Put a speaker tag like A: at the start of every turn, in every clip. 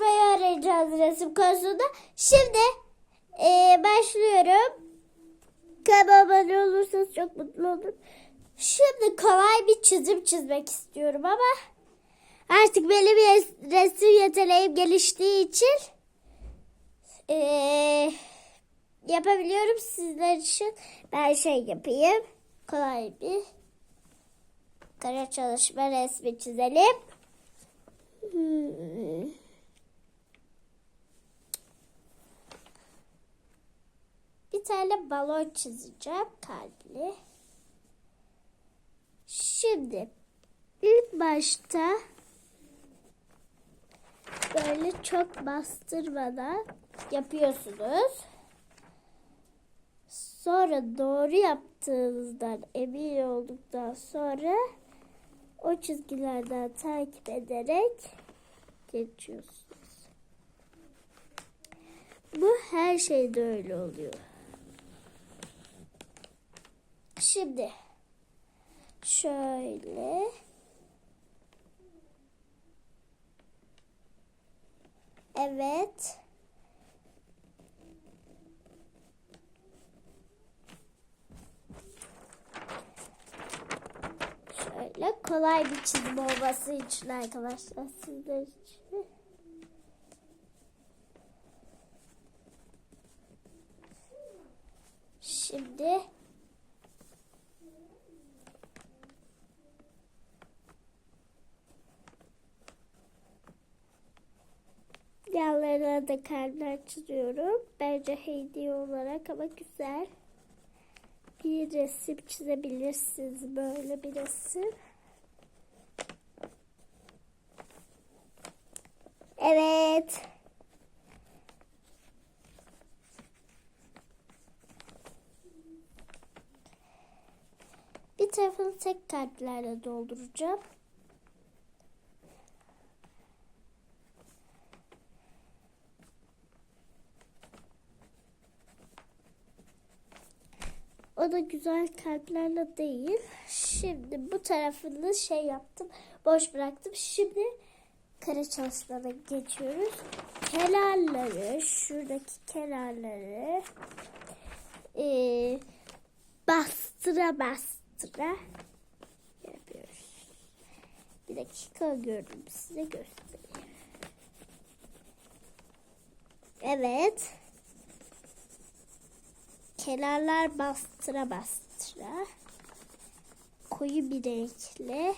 A: çalışmayı öğreneceğiz resim konusunda. Şimdi eee, başlıyorum. Kanalıma abone olursanız çok mutlu olurum. Şimdi kolay bir çizim çizmek istiyorum ama artık benim res- resim yeteneğim geliştiği için eee, yapabiliyorum sizler için. Ben şey yapayım. Kolay bir kare çalışma resmi çizelim. Tane balon çizeceğim kalpli. Şimdi ilk başta böyle çok bastırmadan yapıyorsunuz. Sonra doğru yaptığınızdan emin olduktan sonra o çizgilerden takip ederek geçiyorsunuz. Bu her şeyde öyle oluyor. Şimdi şöyle Evet. Şöyle kolay bir çizim olması için arkadaşlar sizler için. Şimdi yanlarına da kalpler çiziyorum. Bence hediye olarak ama güzel bir resim çizebilirsiniz. Böyle bir resim. Evet. Bir tarafını tek kalplerle dolduracağım. O da güzel kalplerle değil. Şimdi bu tarafını şey yaptım. Boş bıraktım. Şimdi kare çalışmalarına geçiyoruz. Kenarları, şuradaki kenarları eee, bastıra bastıra yapıyoruz. Bir dakika gördüm size göstereyim. Evet. Kenarlar bastıra bastıra koyu bir renkle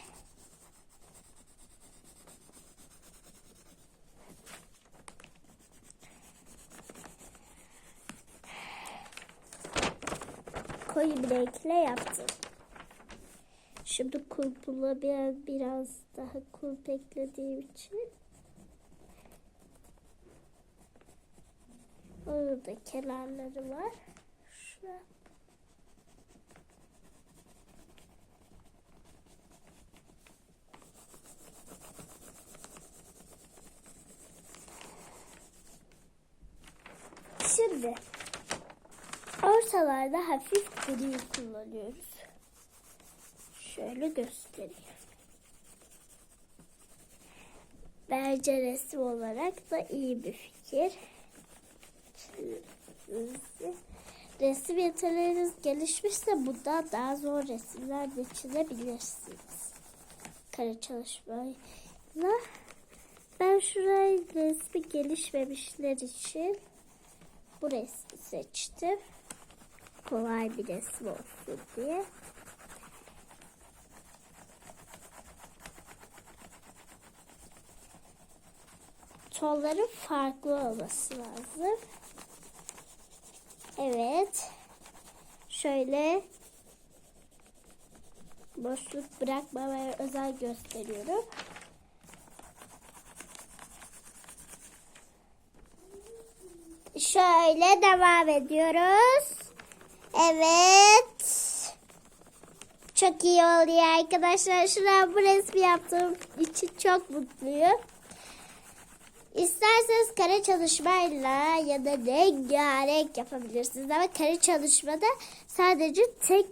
A: koyu bir renkle yaptım. Şimdi kulpula biraz, biraz daha kulp eklediğim için orada kenarları var. Şurada. Şimdi ortalarda hafif gri kullanıyoruz. Şöyle göstereyim. Bence resim olarak da iyi bir fikir. Resim yeteneğiniz gelişmişse bundan daha zor resimler de çizebilirsiniz. Kare çalışmayla. Ben şurayı resmi gelişmemişler için bu resmi seçtim. Kolay bir resim olsun diye. Tonların farklı olması lazım. Evet. Şöyle boşluk bırakmamaya özen gösteriyorum. Şöyle devam ediyoruz. Evet. Çok iyi oluyor arkadaşlar. Şuraya bu resmi yaptığım için çok mutluyum. İsterseniz kare çalışmayla ya da rengarenk yapabilirsiniz. Ama kare çalışmada sadece tek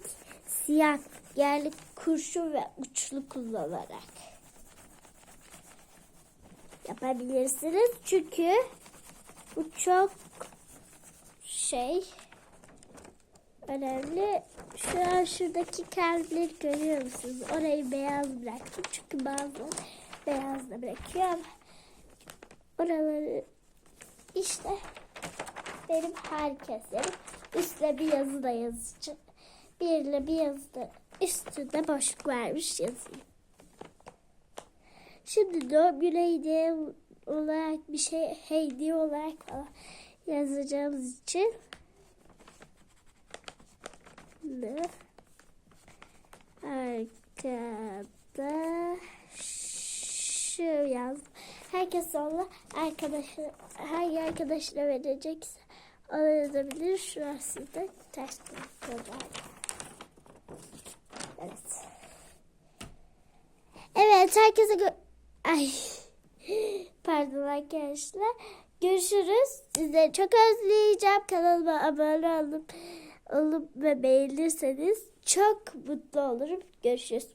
A: siyah yani kurşun ve uçlu kullanarak yapabilirsiniz. Çünkü bu çok şey önemli. Şu an şuradaki kalpleri görüyor musunuz? Orayı beyaz bıraktım. Çünkü bazıları beyaz da bırakıyor ama oraları işte benim herkeslerim üstte bir yazı da yazıcı. Birle bir yazı da üstünde boşluk vermiş yazayım. Şimdi doğum günü hediye olarak bir şey hediye olarak yazacağımız için ne? Arkada şu yaz. Herkes onunla arkadaşı hangi arkadaşına verecekse ona yazabilir. Şurası da ters tarafta. Evet. Evet herkese gö- Ay. Pardon arkadaşlar. Görüşürüz. Sizleri çok özleyeceğim. Kanalıma abone olup olup ve beğenirseniz çok mutlu olurum. Görüşürüz.